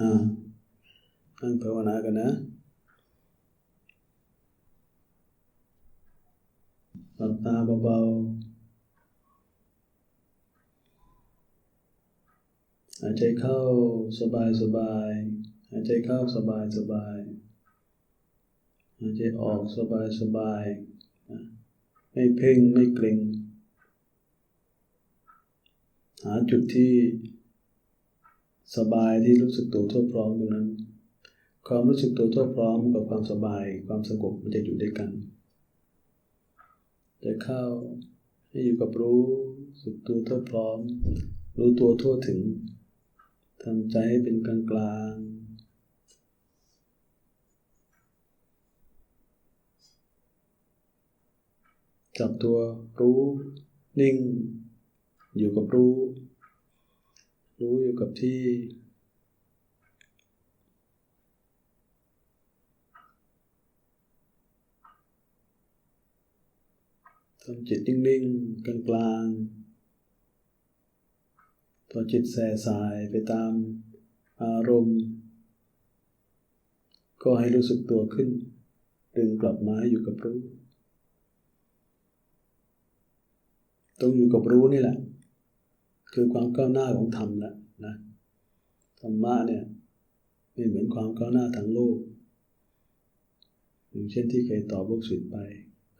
อ่านั่งภาวนากันนะหลับตาเบาๆ หายใจเข้าสบายสบายหายใจเข้าสบายสบายหายใจออกสบายสบาย ไม่เพ่งไม่เกร็ง หาจุดที่ สบายที่รู้สึกตัวทั่วพร้อมตรงนั้น ความรู้สึกตัวทั่วพร้อมกับความสบาย ความสงบมันจะอยู่ด้วยกันจะเข้าให้อยู่กับรู้สึกตัวทั่วพร้อม รู้ตัวทั่วถึงทำใจให้เป็นกลางกลางจับตัวรู้นิ่ง อยู่กับรู้ รู้อยู่กับที่ ทำจิตนิ่งๆกลางๆพอจิตแส่สายไปตามอารมณ์ ก็ให้รู้สึกตัวขึ้น ดึงกลับมาอยู่กับรู้ ต้องอยู่กับรู้นี่แหละ คือความก้าวหน้าของธรรมแหละนะธรรมะเนี่ยไม่เหมือนความก้าวหน้าทางโลก อย่างเช่นที่เคยตอบลูกศิษย์ไป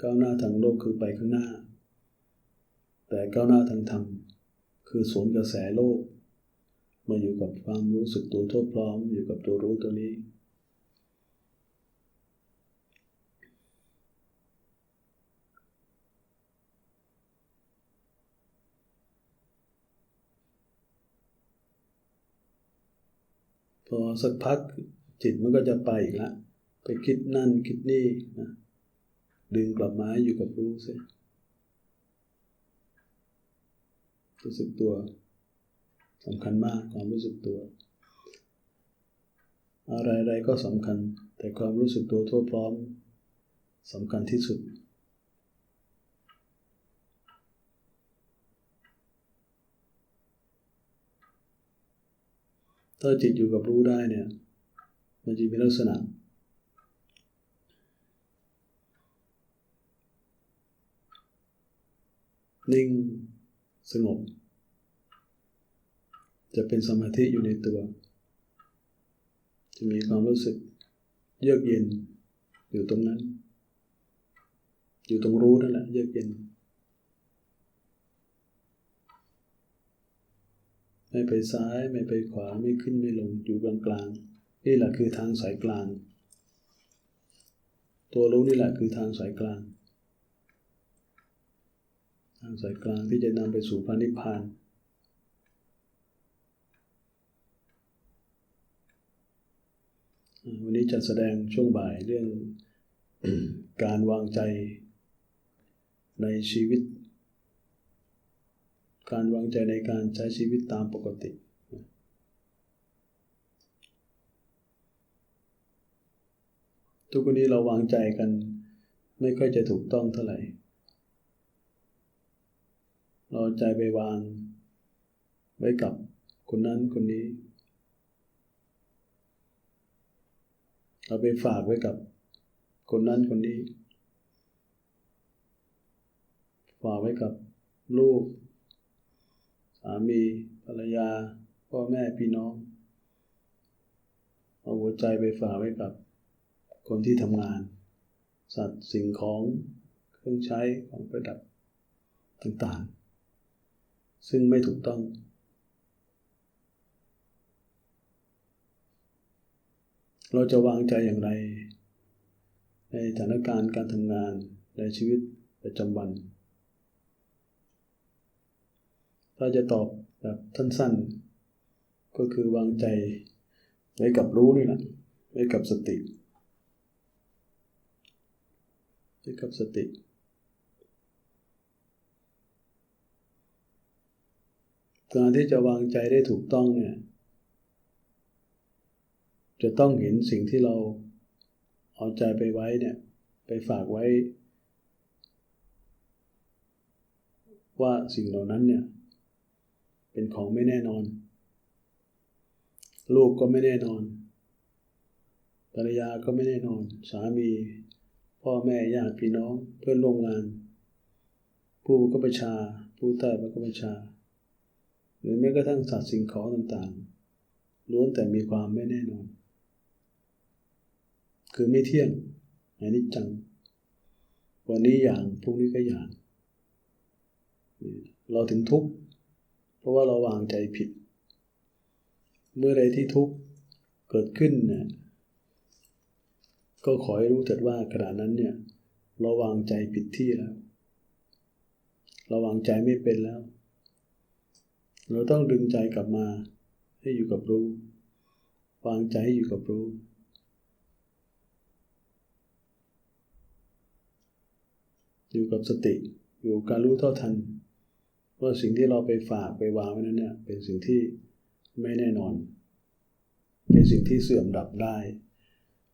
ก้าวหน้าทางโลกคือไปข้างหน้า แต่ก้าวหน้าทางธรรมคือสวนกระแสโลกมาอยู่กับความรู้สึกตัวทั่วพร้อมอยู่กับตัวรู้ตัวนี้พอ สักพักจิตมันก็จะไปอีกละ ไปคิดนั่นคิดนี่นะดึงกลับมาอยู่กับรู้สิรู้สึกตัวสำคัญมากความรู้สึกตัว อะไรๆก็สำคัญ แต่ความรู้สึกตัวทั่วพร้อมสำคัญที่สุด ถ้าจิตอยู่กับรู้ได้เนี่ย มันจะมีลักษณะ นิ่งสงบ จะเป็นสมาธิอยู่ในตัว จะมีความรู้สึกเยือกเย็นอยู่ตรงนั้น อยู่ตรงรู้นั่นแหละเยือกเย็น ไม่ไปซ้ายไม่ไปขวาไม่ขึ้นไม่ลงอยู่กลางกลางนี่แหละคือทางสายกลาง ตัวรู้นี่แหละคือทางสายกลาง ทางสายกลางที่จะนำไปสู่พระนิพพานวันนี้จะแสดงช่วงบ่ายเรื่องการวางใจในชีวิต การวางใจในการใช้ชีวิตตามปกติ ทุกวันนี้เราวางใจกัน ไม่ค่อยจะถูกต้องเท่าไหร่ เราใจไปวาง ไว้กับคนนั้นคนนี้ เราไปฝากไว้กับคนนั้นคนนี้ ฝากไว้กับลูกามีภรรยา พ่อแม่พี่น้อง เอาหัวใจไปฝากไว้กับ คนที่ทำงาน สัตว์สิ่งของเครื่องใช้ของประดับต่างๆ ซึ่งไม่ถูกต้อง เราจะวางใจอย่างไร ในสถานการณ์การทำงานในชีวิตประจำวัน ถ้าจะตอบแบบสั้นๆ ก็คือวางใจไว้กับรู้นี่แหละไว้กับสติไว้กับสติ การที่จะวางใจได้ถูกต้องเนี่ย จะต้องเห็นสิ่งที่เราเอาใจไปไว้เนี่ย ไปฝากไว้ ว่าสิ่งเหล่านั้นเนี่ย เป็นของไม่แน่นอน ลูกก็ไม่แน่นอน ภรรยาก็ไม่แน่นอน สามี พ่อแม่ญาติพี่น้องเพื่อนร่วมงาน ผู้บังคับบัญชา ผู้ใต้บังคับบัญชา หรือแม้กระทั่งสัตว์สิ่งของต่างๆล้วนแต่มีความไม่แน่นอน คือไม่เที่ยงอนิจจัง วันนี้อย่างพรุ่งนี้ก็อย่าง เราถึงทุกข์ ราะว่าเราวางใจผิด เมื่อใดที่ทุกข์เกิดขึ้นเนี่ยก็ขอให้รู้เถิดว่าขณะนั้นเนี่ย เราวางใจผิดที่แล้ว เราวางใจไม่เป็นแล้ว เราต้องดึงใจกลับมา ให้อยู่กับรู้ วางใจให้อยู่กับรู้อยู่กับสติ อยู่กับการรู้เท่าทัน ว่าสิ่งที่เราไปฝากไปวางไว้นั้นเนี่ยเป็นสิ่งที่ไม่แน่นอน เป็นสิ่งที่เสื่อมดับได้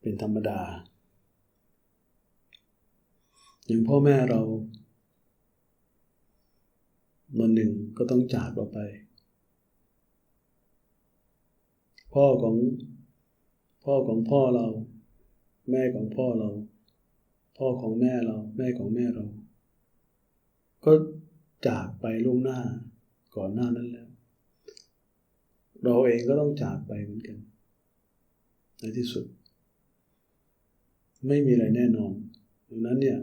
เป็นธรรมดา อย่างพ่อแม่เราวันหนึ่งก็ต้องจากเราไป พ่อของพ่อของพ่อเรา แม่ของพ่อเรา พ่อของแม่เรา แม่ของแม่เรา ก็ จากไปล่วงหน้าก่อนหน้านั้นแล้ว เราเองก็ต้องจากไปเหมือนกัน ในที่สุด ไม่มีอะไรแน่นอนดังนั้นเนี่ย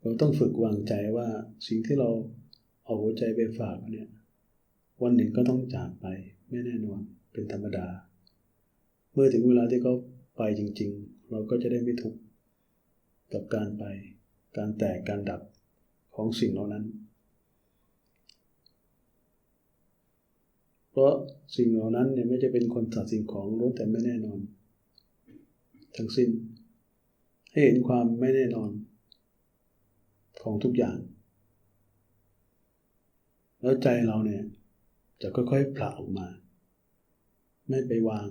เราต้องฝึกวางใจว่าสิ่งที่เราเอาหัวใจไปฝากเนี่ย วันหนึ่งก็ต้องจากไปไม่แน่นอนเป็นธรรมดา เมื่อถึงเวลาที่เขาไปจริง ๆ เราก็จะได้ไม่ทุกข์กับการไป การแตกการดับ ของสิ่งเหล่านั้น เพราะสิ่งเหล่านั้นเนี่ยไม่จะเป็นคนสัตว์สิ่งของล้วนแต่ไม่แน่นอน ทั้งสิ้น ให้เห็นความไม่แน่นอน ของทุกอย่าง แล้วใจเราเนี่ยจะค่อยๆผละออกมา ไม่ไปวาง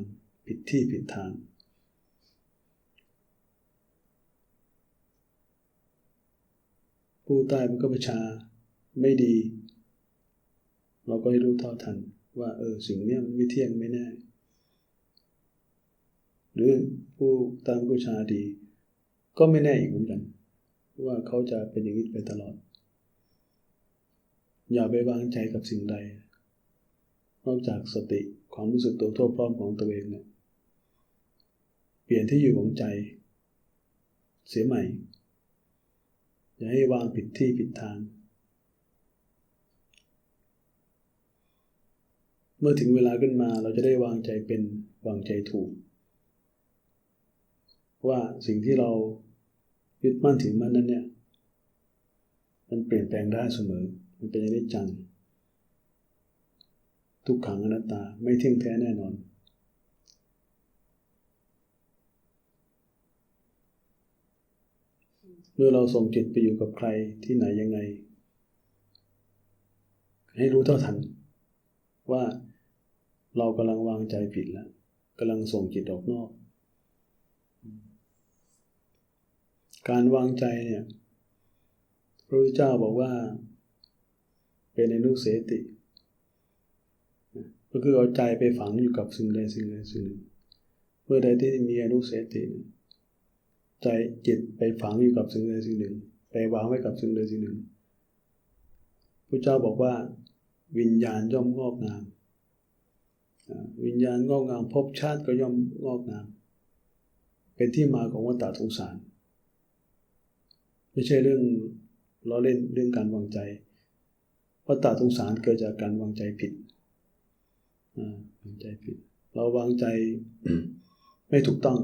ผิดที่ผิดทาง ผู้ใต้บังคับบัญชาไม่ดี เราก็ให้รู้เท่าทัน ว่าเออสิ่งนี้มันไม่เที่ยงไม่แน่ หรือผู้ต้บังคับบัญชาดี ก็ไม่แน่อีกเหมือนกัน ว่าเขาจะเป็นอย่างนี้ไปตลอด อย่าไปวางใจกับสิ่งใด นอกจากสติความรู้สึกตัวทั่วพร้อมของตัวเองเนี่ยเปลี่ยนที่อยู่ของใจ เสียใหม่ อย่าให้วางผิดที่ผิดทาง เมื่อถึงเวลาขึ้นมาเราจะได้วางใจเป็นวางใจถูก ว่าสิ่งที่เรายึดมั่นถึงมันนั้นเนี่ย มันเปลี่ยนแปลงได้เสมอ มันเป็นอนิจจัง ทุกขังอนัตตาไม่เที่ยงแท้แน่นอน มื่อเราส่งจิตไปอยู่กับใครที่ไหนยังไง ให้รู้เท่าทัน ว่าเรากำลังวางใจผิดแล้วกำลังส่งจิตออกนอก การวางใจเนี่ยพระพุทธเจ้าบอกว่า เป็นอนุเสติก็คือเอาใจไปฝังอยู่กับสิ่งใดสิ่งใดสิ่งหนึ่งเมื่อใดที่มีอนุเสติ ใจจิตไปฝังอยู่กับสิ่งใดสิ่งหนึ่ง ไปวางไว้กับสิ่งใดสิ่งหนึ่งพระเจ้าบอกว่า วิญญาณย่อมงอกงามวิญญาณงอกงามพบชาติก็ย่อมงอกงาม เป็นที่มาของวัฏฏะสงสาร ไม่ใช่เรื่องล้อเล่นเรื่องการวางใจวัฏฏะสงสารเกิดจากการวางใจผิดวางใจผิด เราวางใจไม่ถูกต้อง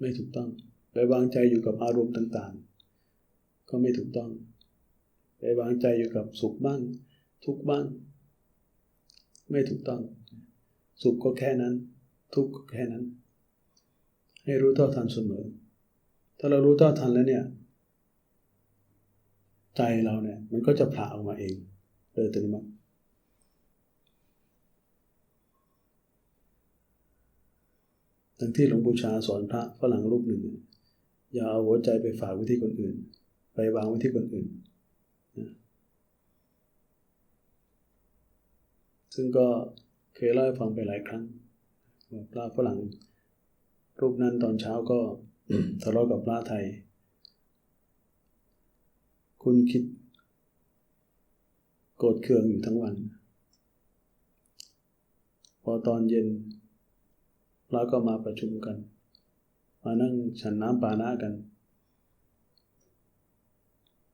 ไม่ถูกต้อง ไปวางใจอยู่กับอารมณ์ต่างๆ ก็ไม่ถูกต้อง ไปวางใจอยู่กับสุขบ้าง ทุกบ้าง ไม่ถูกต้อง สุขก็แค่นั้น ทุกข์ก็แค่นั้น ให้รู้เท่าทันเสมอ ถ้าเรารู้เท่าทันแล้วเนี่ย ใจเราเนี่ย มันก็จะผ่าออกมาเองโดยอัตโนมัติ ทั้งที่หลวงปู่ชาสอนพระฝรั่งรูปหนึ่ง อย่าเอาหัวใจไปฝากไว้ที่คนอื่น ไปวางไว้ที่คนอื่น ซึ่งก็เคยเล่าให้ฟังไปหลายครั้งว่าพระฝรั่งรูปนั้นตอนเช้าก็ทะเลาะกับพระไทย คุณคิด โกรธเคืองอยู่ทั้งวัน พอตอนเย็น พระก็มาประชุมกัน มานั่งฉันน้ำปานะกัน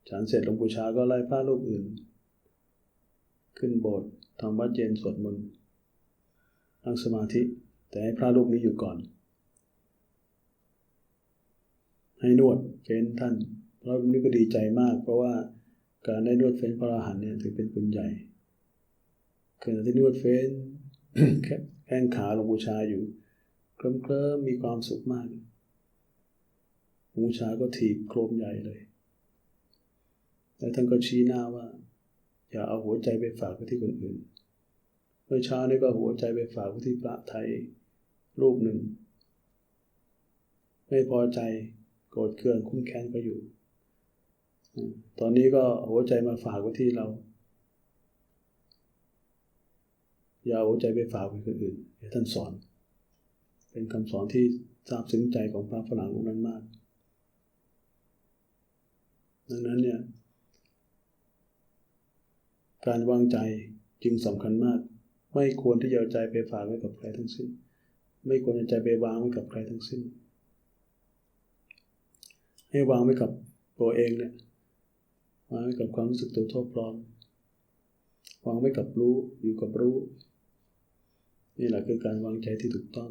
ฉันเสร็จหลวงปู่ชาก็ไล่พระรูปอื่น ขึ้นโบสถ์ทำวัดเย็นสวดมนต์นั่งสมาธิแต่ให้พระรูปนี้อยู่ก่อน ให้นวดเฟ้นท่านพระรูปนี้ก็ดีใจมาก เพราะว่าการได้นวดเฟ้นพระอรหันต์เนี่ยถือเป็นบุญใหญ่ขณะที่นวดเฟ้นแข้งขาหลวงปู่ชาอยู่ เคลิ้มเคลิ้มมีความสุขมากมูชาก็ถีบโครมใหญ่เลยแล้วท่านก็ชี้หน้าว่า อย่าเอาหัวใจไปฝากไว้ที่คนอื่นเมื่อเช้านี้ก็หัวใจไปฝากไว้ที่พระไทยรูปหนึ่ง ไม่พอใจโกรธเคืองคุ้มแค้นก็อยู่ ตอนนี้ก็หัวใจมาฝากไว้ที่เรา อย่าเอาหัวใจไปฝากไว้คนอื่นท่านสอน เป็นคำสอนที่ซาบซึ้งใจของพระฝรั่งองค์นั้นมาก ดังนั้นเนี่ย การวางใจจึงสำคัญมาก ไม่ควรที่จะเอาใจไปฝากไว้กับใครทั้งสิ้น ไม่ควรจะใจไปวางไว้กับใครทั้งสิ้น ให้วางไว้กับตัวเองเนี่ยวางไว้กับความรู้สึกตัวทั่วพร้อมวางไว้กับรู้อยู่กับรู้ นี่แหละคือการวางใจที่ถูกต้อง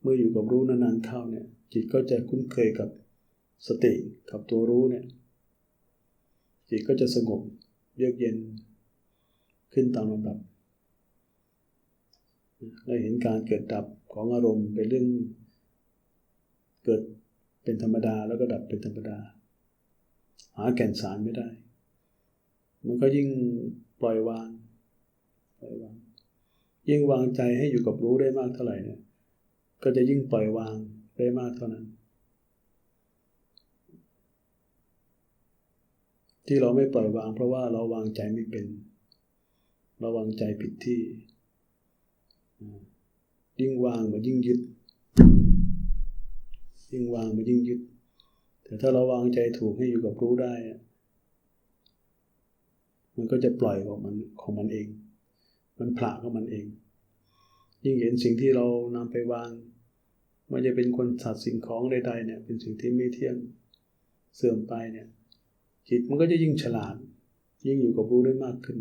เมื่ออยู่กับรู้นานๆเข้าเนี่ย จิตก็จะคุ้นเคยกับสติกับตัวรู้เนี่ย จิตก็จะสงบเยือกเย็นขึ้นตามลำดับเราเห็นการเกิดดับของอารมณ์เป็นเรื่องเกิดเป็นธรรมดาแล้วก็ดับเป็นธรรมดา หาแก่นสารไม่ได้ มันก็ยิ่งปล่อยวางปล่อยวาง ยิ่งวางใจให้อยู่กับรู้ได้มากเท่าไหร่เนี่ย ก็จะยิ่งปล่อยวางได้มากเท่านั้น ที่เราไม่ปล่อยวาง เพราะว่าเราวางใจไม่เป็น เราวางใจผิดที่ ยิ่งวางมันยิ่งยึด ยิ่งวางมันยิ่งยึด แต่ถ้าเราวางใจถูกให้อยู่กับรู้ได้ มันก็จะปล่อยของมันของมันเอง มันผละของมันเอง ยิ่งเห็นสิ่งที่เรานำไปวางมันจะเป็นคนสัตว์สิ่งของใดๆเนี่ย เป็นสิ่งที่ไม่เที่ยงเสื่อมไปเนี่ย จิตมันก็จะยิ่งฉลาด ยิ่งอยู่กับรู้ได้มากขึ้น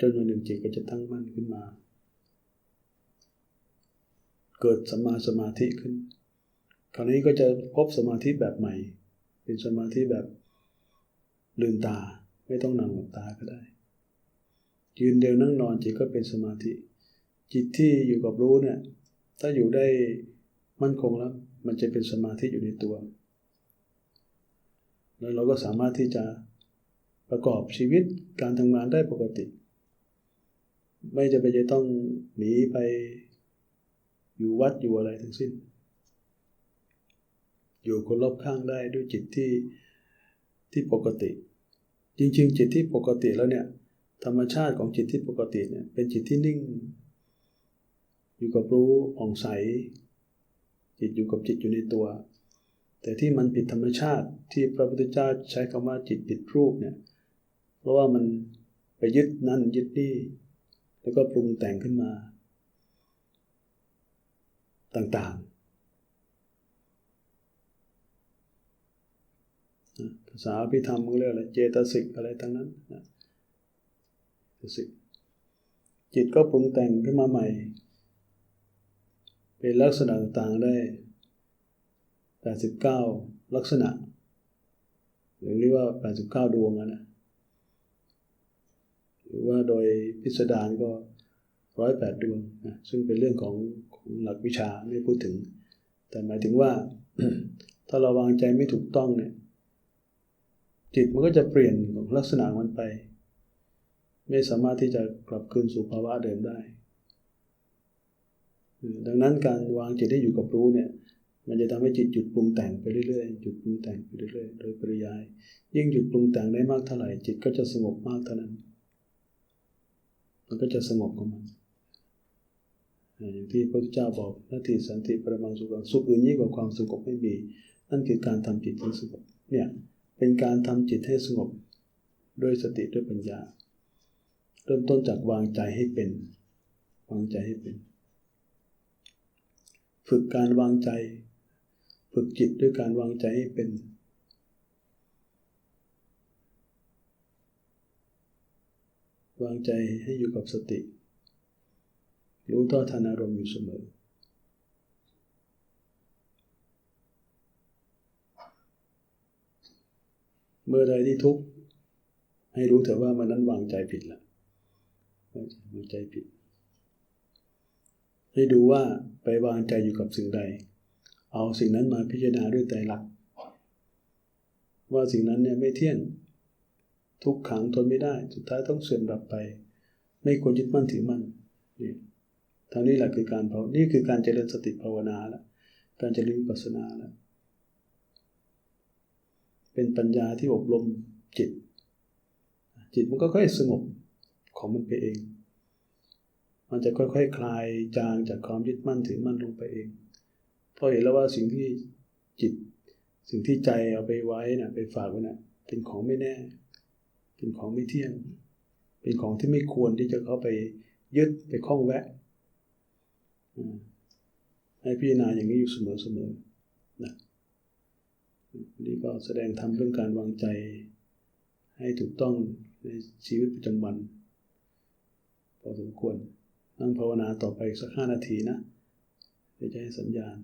จนวันหนึ่งจิตก็จะตั้งมั่นขึ้นมา เกิดสมาสมาธิขึ้น คราวนี้ก็จะพบสมาธิแบบใหม่ เป็นสมาธิแบบลืมตาไม่ต้องนั่งหลับตาก็ได้ ยืนเดินนั่งนอนจิตก็เป็นสมาธิ จิตที่อยู่กับรู้เนี่ย ถ้าอยู่ได้มั่นคงแล้ว มันจะเป็นสมาธิอยู่ในตัว แล้วเราก็สามารถที่จะประกอบชีวิตการทำงานได้ปกติ ไม่จะไปจะต้องหนีไปอยู่วัดอยู่อะไรทั้งสิ้น อยู่คนรอบข้างได้ด้วยจิตที่ที่ปกติ จริง ๆ จิตที่ปกติแล้วเนี่ย ธรรมชาติของจิตที่ปกติเนี่ยเป็นจิตที่นิ่ง อยู่กับรู้อ่องใส จิตอยู่กับจิตอยู่ในตัว แต่ที่มันผิดธรรมชาติที่พระพุทธเจ้าใช้คำว่าจิตผิดรูปเนี่ยเพราะว่ามันไปยึดนั่นยึดนี่ แล้วก็ปรุงแต่งขึ้นมา ต่างๆภาษาพิธรรมก็เรียกอะไรเจตสิกอะไรทั้งนั้นนะสิกจิตก็ปรุงแต่งขึ้นมาใหม่็นลักษณะต่างๆได้ 89 ลักษณะ หรือเรียกว่า 89 ดวงนะหรือว่าโดยพิสดารก็ร้อยแปดดวงนะซึ่งเป็นเรื่องของของหลักวิชาไม่พูดถึง แต่หมายถึงว่า ถ้าเราวางใจไม่ถูกต้องเนี่ย จิตมันก็จะเปลี่ยนของลักษณะมันไป ไม่สามารถที่จะกลับคืนสู่ภาวะเดิมได้ ดังนั้นการวางจิตให้อยู่กับรู้เนี่ยมันจะทำให้จิตหยุดปรุงแต่งไปเรื่อยๆหยุดปรุงแต่งไปเรื่อยๆ โดยปริยาย ยิ่งหยุดปรุงแต่งได้มากเท่าไหร่จิตก็จะสงบมากเท่านั้น มันก็จะสงบของมันอย่างที่พระพุทธเจ้าบอกนาทีสันติประมังสุขสุขอื่นยิ่งกว่าความสงบไม่มี นั่นคือการทำจิตให้สงบเนี่ยเป็นการทำจิตให้สงบด้วยสติด้วยปัญญา เริ่มต้นจากวางใจให้เป็น วางใจให้เป็น ฝึกการวางใจ ฝึกจิตด้วยการวางใจให้เป็น วางใจให้อยู่กับสติ รู้ต่อทันอารมณ์อยู่เสมอ เมื่อใดที่ทุกข์ให้รู้เถอะว่ามันนั้นวางใจผิดละวางใจผิด ให้ดูว่า ไปวางใจอยู่กับสิ่งใด เอาสิ่งนั้นมาพิจารณาด้วยใจหลักว่าสิ่งนั้นเนี่ยไม่เที่ยง ทุกขังทนไม่ได้ สุดท้ายต้องเสื่อมดับไป ไม่ควรยึดมั่นถือมั่นนี่ทางนี้แหละคือการภาวนี่คือการเจริญสติภาวนาล้วการเจริญปัสนาล้วเป็นปัญญาที่อบรมจิต จิตมันก็ค่อยสงบของมันไปเอง มันจะค่อยๆคคลายจางจากความยึดมั่นถือมั่นลงไปเองเพราะเห็นแล้วว่าสิ่งที่จิต สิ่งที่ใจเอาไปไว้นะไปฝากไว้น่ะเป็นของไม่แน่ เป็นของไม่เที่ยง เป็นของที่ไม่ควรที่จะเข้าไปยึดไปคล้องแวะให้พิจารณาอย่างนี้อยู่เสมอๆนะนี่ก็แสดงทำเรื่องการวางใจ ให้ถูกต้องในชีวิตประจำวันพอสมควร นั่งภาวนาต่อไปสักห้านาทีนะเดี๋ยวจะให้สัญญาณ